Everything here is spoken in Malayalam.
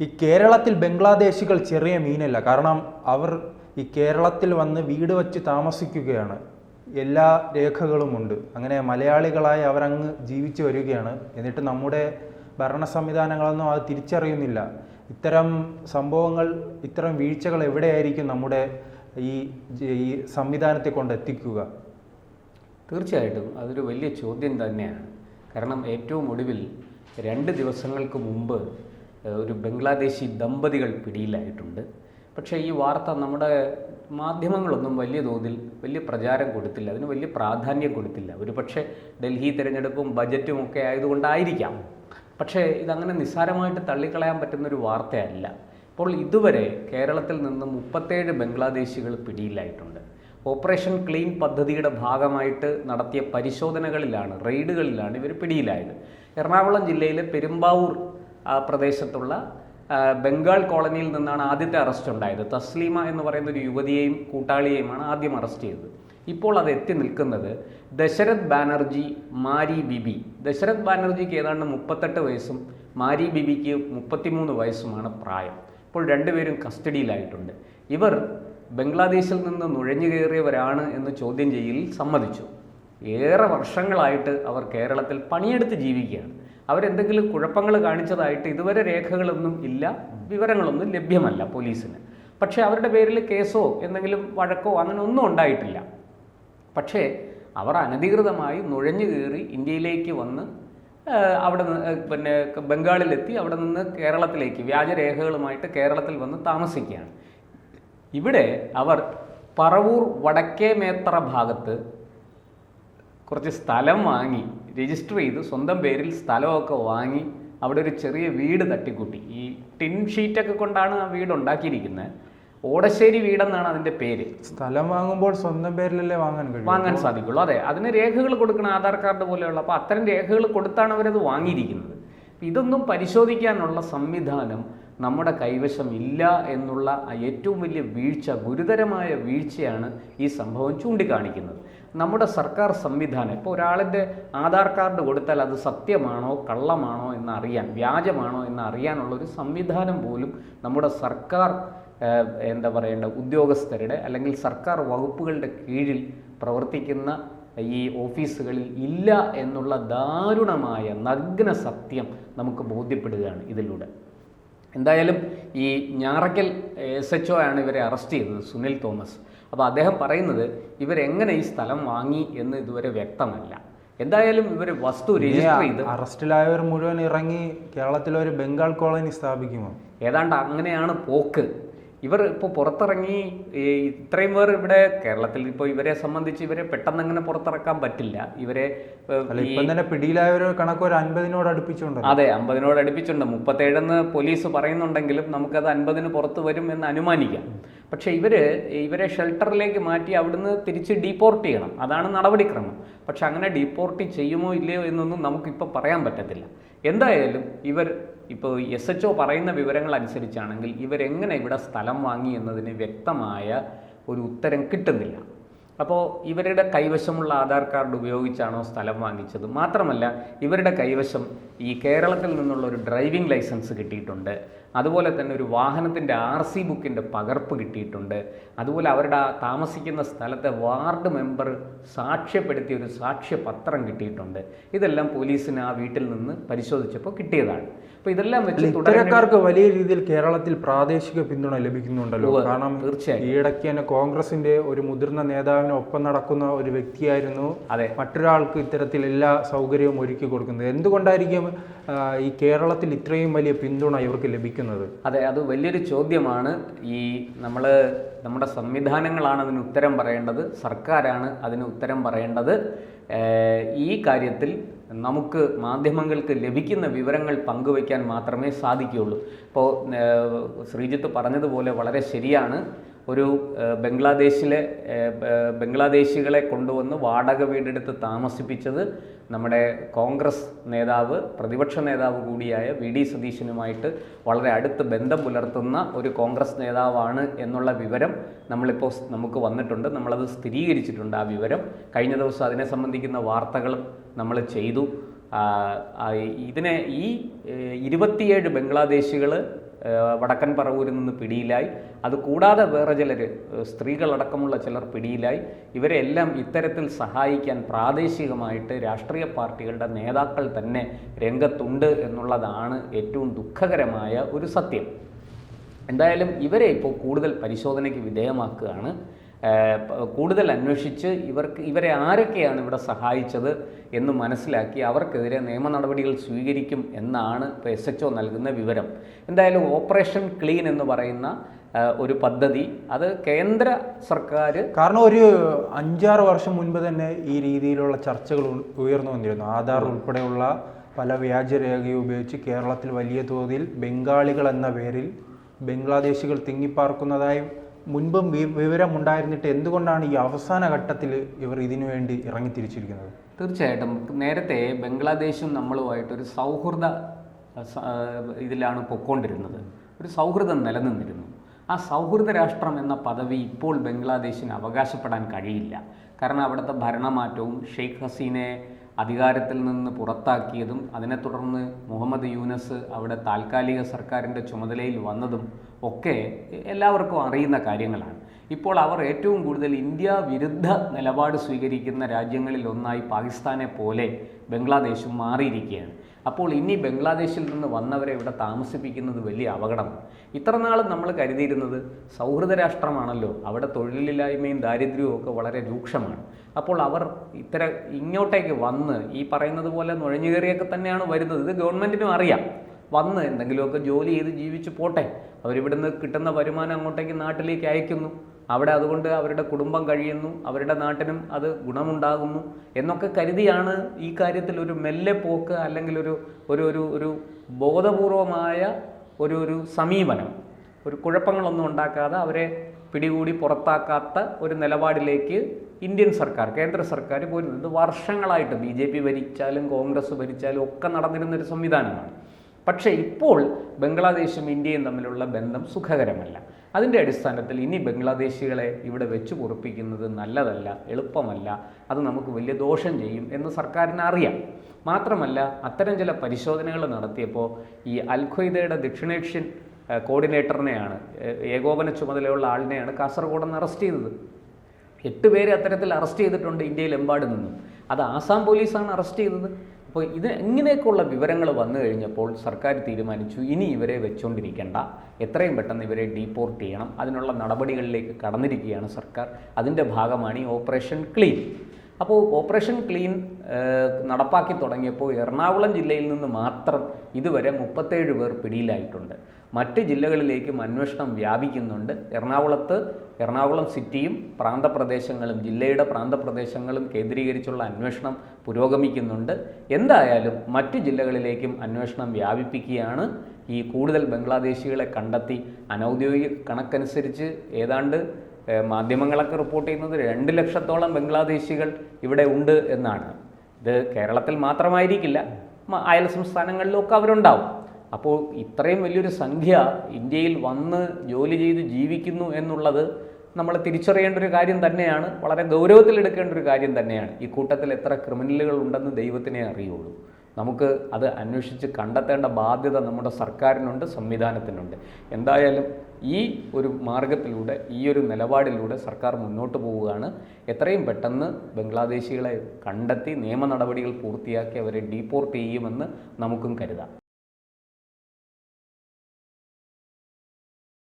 ഈ കേരളത്തിൽ ബംഗ്ലാദേശികൾ ചെറിയ മീനല്ല. കാരണം അവർ ഈ കേരളത്തിൽ വന്ന് വീട് വച്ച് താമസിക്കുകയാണ്. എല്ലാ രേഖകളുമുണ്ട്. അങ്ങനെ മലയാളികളായി അവരങ്ങ് ജീവിച്ചു വരികയാണ്. എന്നിട്ട് നമ്മുടെ ഭരണ സംവിധാനങ്ങളൊന്നും അത് തിരിച്ചറിയുന്നില്ല. ഇത്തരം സംഭവങ്ങൾ ഇത്തരം വീഴ്ചകൾ എവിടെയായിരിക്കും നമ്മുടെ ഈ ഈ സംവിധാനത്തെ കൊണ്ട് എത്തിക്കുക? തീർച്ചയായിട്ടും. അതൊരു വലിയ ചോദ്യം തന്നെയാണ്. കാരണം ഏറ്റവും ഒടുവിൽ രണ്ട് ദിവസങ്ങൾക്ക് മുമ്പ് ഒരു ബംഗ്ലാദേശി ദമ്പതികൾ പിടിയിലായിട്ടുണ്ട്. പക്ഷേ ഈ വാർത്ത നമ്മുടെ മാധ്യമങ്ങളൊന്നും വലിയ തോതിൽ വലിയ പ്രചാരം കൊടുത്തില്ല. അതിന് വലിയ പ്രാധാന്യം കൊടുത്തില്ല. ഒരു പക്ഷേ ഡൽഹി തിരഞ്ഞെടുപ്പും ബജറ്റും ഒക്കെ ആയതുകൊണ്ടായിരിക്കാം. പക്ഷേ ഇതങ്ങനെ നിസ്സാരമായിട്ട് തള്ളിക്കളയാൻ പറ്റുന്നൊരു വാർത്തയല്ല. ഇപ്പോൾ ഇതുവരെ കേരളത്തിൽ നിന്ന് മുപ്പത്തേഴ് ബംഗ്ലാദേശികൾ പിടിയിലായിട്ടുണ്ട്. ഓപ്പറേഷൻ ക്ലീൻ പദ്ധതിയുടെ ഭാഗമായിട്ട് നടത്തിയ പരിശോധനകളിലാണ് റെയ്ഡുകളിലാണ് ഇവർ പിടിയിലായത്. എറണാകുളം ജില്ലയിലെ പെരുമ്പാവൂർ ആ, പ്രദേശത്തുള്ള ബംഗാൾ കോളനിയിൽ നിന്നാണ് ആദ്യത്തെ അറസ്റ്റ് ഉണ്ടായത്. തസ്ലീമ എന്ന് പറയുന്ന ഒരു യുവതിയെയും കൂട്ടാളിയെയുമാണ് ആദ്യം അറസ്റ്റ് ചെയ്തത്. ഇപ്പോൾ അത് എത്തി നിൽക്കുന്നത് ദശരഥ് ബാനർജി മാരി ബിബി. ദശരഥ് ബാനർജിക്ക് ഏതാണ്ട് മുപ്പത്തെട്ട് വയസ്സും മാരി ബിബിക്ക് മുപ്പത്തിമൂന്ന് വയസ്സുമാണ് പ്രായം. ഇപ്പോൾ രണ്ടുപേരും കസ്റ്റഡിയിലായിട്ടുണ്ട്. ഇവർ ബംഗ്ലാദേശിൽ നിന്ന് നുഴഞ്ഞു കയറിയവരാണ് എന്ന് ചോദ്യം ചെയ്യലിൽ സമ്മതിച്ചു. ഏറെ വർഷങ്ങളായിട്ട് അവർ കേരളത്തിൽ പണിയെടുത്ത് ജീവിക്കുകയാണ്. അവരെന്തെങ്കിലും കുഴപ്പങ്ങൾ കാണിച്ചതായിട്ട് ഇതുവരെ രേഖകളൊന്നും ഇല്ല വിവരങ്ങളൊന്നും ലഭ്യമല്ല പോലീസിന്. പക്ഷേ അവരുടെ പേരിൽ കേസോ എന്തെങ്കിലും വഴക്കോ അങ്ങനെ ഒന്നും ഉണ്ടായിട്ടില്ല. പക്ഷേ അവർ അനധികൃതമായി നുഴഞ്ഞു കയറി ഇന്ത്യയിലേക്ക് വന്ന് അവിടെ നിന്ന് പിന്നെ ബംഗാളിലെത്തി അവിടെ നിന്ന് കേരളത്തിലേക്ക് വ്യാജരേഖകളുമായിട്ട് കേരളത്തിൽ വന്ന് താമസിക്കുകയാണ്. ഇവിടെ അവർ പറവൂർ വടക്കേമേത്ര ഭാഗത്ത് കുറച്ച് സ്ഥലം വാങ്ങി രജിസ്റ്റർ ചെയ്ത് സ്വന്തം പേരിൽ സ്ഥലമൊക്കെ വാങ്ങി അവിടെ ഒരു ചെറിയ വീട് തട്ടിക്കൂട്ടി. ഈ ടിൻ ഷീറ്റൊക്കെ കൊണ്ടാണ് ആ വീട് ഉണ്ടാക്കിയിരിക്കുന്നത് ഓടശ്ശേരി വീടെന്നാണ് അതിന്റെ പേര്. സ്ഥലം വാങ്ങുമ്പോൾ സ്വന്തം പേരിലല്ലേ വാങ്ങാൻ കഴിയും? വാങ്ങാൻ സാധിക്കുള്ളൂ. അതെ അതിന് രേഖകൾ കൊടുക്കണം ആധാർ കാർഡ് പോലെയുള്ള അപ്പോൾ അത്തരം രേഖകൾ കൊടുത്താണ് അവരത് വാങ്ങിയിരിക്കുന്നത്. ഇതൊന്നും പരിശോധിക്കാനുള്ള സംവിധാനം നമ്മുടെ കൈവശം ഇല്ല എന്നുള്ള ഏറ്റവും വലിയ വീഴ്ച ഗുരുതരമായ വീഴ്ചയാണ് ഈ സംഭവം ചൂണ്ടിക്കാണിക്കുന്നത്. നമ്മുടെ സർക്കാർ സംവിധാനം ഇപ്പോൾ ഒരാളിന്റെ ആധാർ കാർഡ് കൊടുത്താൽ അത് സത്യമാണോ കള്ളമാണോ എന്ന് അറിയാൻ വ്യാജമാണോ എന്ന് അറിയാനുള്ള ഒരു സംവിധാനം പോലും നമ്മുടെ സർക്കാർ എന്താ പറയേണ്ട ഉദ്യോഗസ്ഥരുടെ അല്ലെങ്കിൽ സർക്കാർ വകുപ്പുകളുടെ കീഴിൽ പ്രവർത്തിക്കുന്ന ഈ ഓഫീസുകളിൽ ഇല്ല എന്നുള്ള ദാരുണമായ നഗ്ന സത്യം നമുക്ക് ബോധ്യപ്പെടുകയാണ് ഇതിലൂടെ. എന്തായാലും ഈ ഞാറക്കൽ എസ് എച്ച് ഒ ആണ് ഇവരെ അറസ്റ്റ് ചെയ്തത് സുനിൽ തോമസ്. അപ്പോൾ അദ്ദേഹം പറയുന്നത് ഇവരെങ്ങനെ ഈ സ്ഥലം വാങ്ങി എന്ന് ഇതുവരെ വ്യക്തമല്ല. എന്തായാലും ഇവർ വസ്തു രജിസ്റ്റർ ചെയ്ത് അറസ്റ്റിലായവർ മുഴുവൻ ഇറങ്ങി കേരളത്തിൽ ഒരു ബംഗാൾ കോളനി സ്ഥാപിക്കുമോ? ഏതാണ്ട് അങ്ങനെയാണ് പോക്ക്. ഇവർ ഇപ്പോൾ പുറത്തിറങ്ങി ഇത്രയും പേർ ഇവിടെ കേരളത്തിൽ ഇപ്പോൾ ഇവരെ സംബന്ധിച്ച് ഇവരെ പെട്ടെന്ന് അങ്ങനെ പുറത്തിറക്കാൻ പറ്റില്ല. ഇവരെ ഇപ്പം തന്നെ പിടിയിലായവർ കണക്ക് ഒരു അൻപതിനോട് അടുപ്പിച്ചുണ്ട് അതെ അമ്പതിനോട് അടുപ്പിച്ചുണ്ട് മുപ്പത്തേഴെന്ന് പോലീസ് പറയുന്നുണ്ടെങ്കിലും നമുക്കത് അൻപതിന് പുറത്ത് വരും എന്ന് അനുമാനിക്കാം. പക്ഷേ ഇവർ ഇവരെ ഷെൽട്ടറിലേക്ക് മാറ്റി അവിടുന്ന് തിരിച്ച് ഡീപ്പോർട്ട് ചെയ്യണം. അതാണ് നടപടിക്രമം. പക്ഷെ അങ്ങനെ ഡീപ്പോർട്ട് ചെയ്യുമോ ഇല്ലയോ എന്നൊന്നും നമുക്കിപ്പോൾ പറയാൻ പറ്റത്തില്ല. എന്തായാലും ഇവർ ഇപ്പോൾ എസ് എച്ച് ഒ പറയുന്ന വിവരങ്ങൾ അനുസരിച്ചാണെങ്കിൽ ഇവരെങ്ങനെ ഇവിടെ സ്ഥലം വാങ്ങി എന്നതിന് വ്യക്തമായ ഒരു ഉത്തരം കിട്ടുന്നില്ല. അപ്പോൾ ഇവരുടെ കൈവശമുള്ള ആധാർ കാർഡ് ഉപയോഗിച്ചാണോ സ്ഥലം വാങ്ങിച്ചത്? മാത്രമല്ല ഇവരുടെ കൈവശം ഈ കേരളത്തിൽ നിന്നുള്ള ഒരു ഡ്രൈവിംഗ് ലൈസൻസ് കിട്ടിയിട്ടുണ്ട്. അതുപോലെ തന്നെ ഒരു വാഹനത്തിന്റെ ആർ സി ബുക്കിന്റെ പകർപ്പ് കിട്ടിയിട്ടുണ്ട്. അതുപോലെ അവരുടെ താമസിക്കുന്ന സ്ഥലത്തെ വാർഡ് മെമ്പർ സാക്ഷ്യപ്പെടുത്തിയ ഒരു സാക്ഷ്യപത്രം കിട്ടിയിട്ടുണ്ട്. ഇതെല്ലാം പോലീസിന് ആ വീട്ടിൽ നിന്ന് പരിശോധിച്ചപ്പോൾ കിട്ടിയതാണ്. അപ്പോൾ ഇതെല്ലാം വെച്ച് തുടരക്കാർക്ക് ഇത്തരക്കാർക്ക് വലിയ രീതിയിൽ കേരളത്തിൽ പ്രാദേശിക പിന്തുണ ലഭിക്കുന്നുണ്ടല്ലോ. കാരണം തീർച്ചയായും. ഈയിടയ്ക്ക് തന്നെ കോൺഗ്രസിന്റെ ഒരു മുതിർന്ന നേതാവിന് ഒപ്പം നടക്കുന്ന ഒരു വ്യക്തിയായിരുന്നു അതെ. മറ്റൊരാൾക്ക് ഇത്തരത്തിൽ എല്ലാ സൗകര്യവും ഒരുക്കി കൊടുക്കുന്നത്. എന്തുകൊണ്ടായിരിക്കും ഈ കേരളത്തിൽ ഇത്രയും വലിയ പിന്തുണ ഇവർക്ക് ലഭിക്കുന്നത്? അതെ അത് വലിയൊരു ചോദ്യമാണ്. ഈ നമ്മൾ നമ്മുടെ സംവിധാനങ്ങളാണ് അതിന് ഉത്തരം പറയേണ്ടത്. സർക്കാരാണ് അതിന് ഉത്തരം പറയേണ്ടത്. ഈ കാര്യത്തിൽ നമുക്ക് മാധ്യമങ്ങൾക്ക് ലഭിക്കുന്ന വിവരങ്ങൾ പങ്കുവയ്ക്കാൻ മാത്രമേ സാധിക്കുകയുള്ളൂ. ഇപ്പോൾ ശ്രീജിത്ത് പറഞ്ഞതുപോലെ വളരെ ശരിയാണ്. ഒരു ബംഗ്ലാദേശിലെ ബംഗ്ലാദേശികളെ കൊണ്ടുവന്ന് വാടക വീടെടുത്ത് താമസിപ്പിച്ചത് നമ്മുടെ കോൺഗ്രസ് നേതാവ് പ്രതിപക്ഷ നേതാവ് കൂടിയായ വി ഡി സതീശനുമായിട്ട് വളരെ അടുത്ത് ബന്ധം പുലർത്തുന്ന ഒരു കോൺഗ്രസ് നേതാവാണ് എന്നുള്ള വിവരം നമ്മളിപ്പോൾ നമുക്ക് വന്നിട്ടുണ്ട്. നമ്മളത് സ്ഥിരീകരിച്ചിട്ടുണ്ട് ആ വിവരം. കഴിഞ്ഞ ദിവസം അതിനെ സംബന്ധിക്കുന്ന വാർത്തകളും നമ്മൾ ചെയ്തു. ഇതിനെ ഈ ഇരുപത്തിയേഴ് ബംഗ്ലാദേശികൾ വടക്കൻ പറവൂരിൽ നിന്ന് പിടിയിലായി. അത് കൂടാതെ വേറെ ചിലർ സ്ത്രീകളടക്കമുള്ള ചിലർ പിടിയിലായി. ഇവരെല്ലാം ഇത്തരത്തിൽ സഹായിക്കാൻ പ്രാദേശികമായിട്ട് രാഷ്ട്രീയ പാർട്ടികളുടെ നേതാക്കൾ തന്നെ രംഗത്തുണ്ട് എന്നുള്ളതാണ് ഏറ്റവും ദുഃഖകരമായ ഒരു സത്യം. എന്തായാലും ഇവരെ ഇപ്പോൾ കൂടുതൽ പരിശോധനയ്ക്ക് വിധേയമാക്കുകയാണ്. കൂടുതൽ അന്വേഷിച്ച് ഇവർക്ക് ഇവരെ ആരൊക്കെയാണ് ഇവിടെ സഹായിച്ചത് എന്ന് മനസ്സിലാക്കി അവർക്കെതിരെ നിയമ നടപടികൾ സ്വീകരിക്കും എന്നാണ് ഇപ്പോൾ എസ് എച്ച് നൽകുന്ന വിവരം. എന്തായാലും ഓപ്പറേഷൻ ക്ലീൻ എന്ന് പറയുന്ന ഒരു പദ്ധതി. അത് കേന്ദ്ര സർക്കാർ കാരണം ഒരു അഞ്ചാറ് വർഷം മുൻപ് തന്നെ ഈ രീതിയിലുള്ള ചർച്ചകൾ ഉയർന്നു വന്നിരുന്നു. ആധാർ ഉൾപ്പെടെയുള്ള പല വ്യാജരേഖയും ഉപയോഗിച്ച് കേരളത്തിൽ വലിയ തോതിൽ ബംഗാളികൾ എന്ന പേരിൽ ബംഗ്ലാദേശികൾ തിങ്ങിപ്പാർക്കുന്നതായി മുൻപും വിവരം വിവരമുണ്ടായിരുന്നിട്ട് എന്തുകൊണ്ടാണ് ഈ അവസാന ഘട്ടത്തിൽ ഇവർ ഇതിനു വേണ്ടി ഇറങ്ങിത്തിരിച്ചിരിക്കുന്നത്? തീർച്ചയായിട്ടും. നേരത്തെ ബംഗ്ലാദേശും നമ്മളുമായിട്ടൊരു സൗഹൃദ ഇതിലാണ് പൊക്കോണ്ടിരുന്നത്. ഒരു സൗഹൃദം നിലനിന്നിരുന്നു. ആ സൗഹൃദ രാഷ്ട്രം എന്ന പദവി ഇപ്പോൾ ബംഗ്ലാദേശിന് അവകാശപ്പെടാൻ കഴിയില്ല. കാരണം അവിടുത്തെ ഭരണമാറ്റവും ഷെയ്ഖ് ഹസീനെ അധികാരത്തിൽ നിന്ന് പുറത്താക്കിയതും അതിനെ തുടർന്ന് മുഹമ്മദ് യൂനസ് അവിടെ താൽക്കാലിക സർക്കാരിന്റെ ചുമതലയിൽ വന്നതും ഒക്കെ എല്ലാവർക്കും അറിയുന്ന കാര്യങ്ങളാണ്. ഇപ്പോൾ അവർ ഏറ്റവും കൂടുതൽ ഇന്ത്യ വിരുദ്ധ നിലപാട് സ്വീകരിക്കുന്ന രാജ്യങ്ങളിൽ ഒന്നായി പാകിസ്ഥാനെ പോലെ ബംഗ്ലാദേശും മാറിയിരിക്കുകയാണ്. അപ്പോൾ ഇനി ബംഗ്ലാദേശിൽ നിന്ന് വന്നവരെ ഇവിടെ താമസിപ്പിക്കുന്നത് വലിയ അപകടമാണ് ഇത്ര നാളും നമ്മൾ കരുതിയിരുന്നത് സൗഹൃദ രാഷ്ട്രമാണല്ലോ. അവിടെ തൊഴിലില്ലായ്മയും ദാരിദ്ര്യവും ഒക്കെ വളരെ രൂക്ഷമാണ്. അപ്പോൾ അവർ ഇത്തര ഇങ്ങോട്ടേക്ക് വന്ന് ഈ പറയുന്നത് പോലെ നുഴഞ്ഞുകയറിയൊക്കെ തന്നെയാണ് വരുന്നത്. ഇത് ഗവൺമെന്റിനും അറിയാം. വന്ന് എന്തെങ്കിലുമൊക്കെ ജോലി ചെയ്ത് ജീവിച്ച് പോട്ടെ. അവരിവിടുന്ന് കിട്ടുന്ന വരുമാനം അങ്ങോട്ടേക്ക് നാട്ടിലേക്ക് അയക്കുന്നു. അവിടെ അതുകൊണ്ട് അവരുടെ കുടുംബം കഴിയുന്നു അവരുടെ നാട്ടിനും അത് ഗുണമുണ്ടാകുന്നു എന്നൊക്കെ കരുതിയാണ് ഈ കാര്യത്തിൽ ഒരു മെല്ലെ പോക്ക് അല്ലെങ്കിൽ ഒരു ഒരു ഒരു ഒരു ബോധപൂർവമായ ഒരു ഒരു സമീപനം. ഒരു കുഴപ്പങ്ങളൊന്നും ഉണ്ടാക്കാതെ അവരെ പിടികൂടി പുറത്താക്കാത്ത ഒരു നിലപാടിലേക്ക് ഇന്ത്യൻ സർക്കാർ കേന്ദ്ര സർക്കാർ പോരുന്നത് വർഷങ്ങളായിട്ട് ബി ജെ പി ഭരിച്ചാലും കോൺഗ്രസ് ഭരിച്ചാലും ഒക്കെ നടന്നിരുന്നൊരു സംവിധാനമാണ്. പക്ഷേ ഇപ്പോൾ ബംഗ്ലാദേശും ഇന്ത്യയും തമ്മിലുള്ള ബന്ധം സുഖകരമല്ല. അതിന്റെ അടിസ്ഥാനത്തിൽ ഇനി ബംഗ്ലാദേശികളെ ഇവിടെ വെച്ച് പൊറപ്പിക്കുന്നത് നല്ലതല്ല എളുപ്പമല്ല. അത് നമുക്ക് വലിയ ദോഷം ചെയ്യും എന്ന് സർക്കാരിന് അറിയാം മാത്രമല്ല അത്തരം ചില പരിശോധനകൾ നടത്തിയപ്പോൾ ഈ അൽ ഖ്വയ്ദയുടെ ദക്ഷിണേഷ്യൻ കോർഡിനേറ്ററിനെയാണ് ഏകോപന ചുമതലയുള്ള ആളിനെയാണ് കാസർഗോഡ് നിന്ന് അറസ്റ്റ് ചെയ്തത്. എട്ട് പേരെ അത്തരത്തിൽ അറസ്റ്റ് ചെയ്തിട്ടുണ്ട് ഇന്ത്യയിലെമ്പാട് നിന്നും. അത് ആസാം പോലീസാണ് അറസ്റ്റ് ചെയ്തത്. അപ്പോൾ ഇത് ഇങ്ങനെയൊക്കെയുള്ള വിവരങ്ങൾ വന്നു കഴിഞ്ഞപ്പോൾ സർക്കാർ തീരുമാനിച്ചു ഇനി ഇവരെ വെച്ചുകൊണ്ടിരിക്കേണ്ട എത്രയും പെട്ടെന്ന് ഇവരെ ഡീപ്പോർട്ട് ചെയ്യണം. അതിനുള്ള നടപടികളിലേക്ക് കടന്നിരിക്കുകയാണ് സർക്കാർ. അതിന്റെ ഭാഗമാണ് ഈ ഓപ്പറേഷൻ ക്ലീൻ. അപ്പോൾ ഓപ്പറേഷൻ ക്ലീൻ നടപ്പാക്കി തുടങ്ങിയപ്പോൾ എറണാകുളം ജില്ലയിൽ നിന്ന് മാത്രം ഇതുവരെ മുപ്പത്തേഴ് പേർ പിടിയിലായിട്ടുണ്ട്. മറ്റ് ജില്ലകളിലേക്കും അന്വേഷണം വ്യാപിക്കുന്നുണ്ട്. എറണാകുളത്ത് എറണാകുളം സിറ്റിയും പ്രാന്തപ്രദേശങ്ങളും ജില്ലയുടെ പ്രാന്തപ്രദേശങ്ങളും കേന്ദ്രീകരിച്ചുള്ള അന്വേഷണം പുരോഗമിക്കുന്നുണ്ട്. എന്തായാലും മറ്റ് ജില്ലകളിലേക്കും അന്വേഷണം വ്യാപിപ്പിക്കുകയാണ് ഈ കൂടുതൽ ബംഗ്ലാദേശികളെ കണ്ടെത്തി. അനൗദ്യോഗിക കണക്കനുസരിച്ച് ഏതാണ്ട് മാധ്യമങ്ങളൊക്കെ റിപ്പോർട്ട് ചെയ്യുന്നത് രണ്ട് ലക്ഷത്തോളം ബംഗ്ലാദേശികൾ ഇവിടെ ഉണ്ട് എന്നാണ്. ഇത് കേരളത്തിൽ മാത്രമായിരിക്കില്ല അയൽ സംസ്ഥാനങ്ങളിലൊക്കെ അവരുണ്ടാവും. അപ്പോൾ ഇത്രയും വലിയൊരു സംഖ്യ ഇന്ത്യയിൽ വന്ന് ജോലി ചെയ്ത് ജീവിക്കുന്നു എന്നുള്ളത് നമ്മൾ തിരിച്ചറിയേണ്ട ഒരു കാര്യം തന്നെയാണ് വളരെ ഗൗരവത്തിലെടുക്കേണ്ട ഒരു കാര്യം തന്നെയാണ്. ഈ കൂട്ടത്തിൽ എത്ര ക്രിമിനലുകൾ ഉണ്ടെന്ന് ദൈവത്തിനെ അറിയുള്ളൂ. നമുക്ക് അത് അന്വേഷിച്ച് കണ്ടെത്തേണ്ട ബാധ്യത നമ്മുടെ സർക്കാരിനുണ്ട് സംവിധാനത്തിനുണ്ട്. എന്തായാലും ഈ ഒരു മാർഗത്തിലൂടെ ഈ ഒരു നിലപാടിലൂടെ സർക്കാർ മുന്നോട്ട് പോവുകയാണ്. എത്രയും പെട്ടെന്ന് ബംഗ്ലാദേശികളെ കണ്ടെത്തി നിയമ നടപടികൾ പൂർത്തിയാക്കി അവരെ ഡീപ്പോർട്ട് ചെയ്യുമെന്ന് നമുക്കും കരുതാം.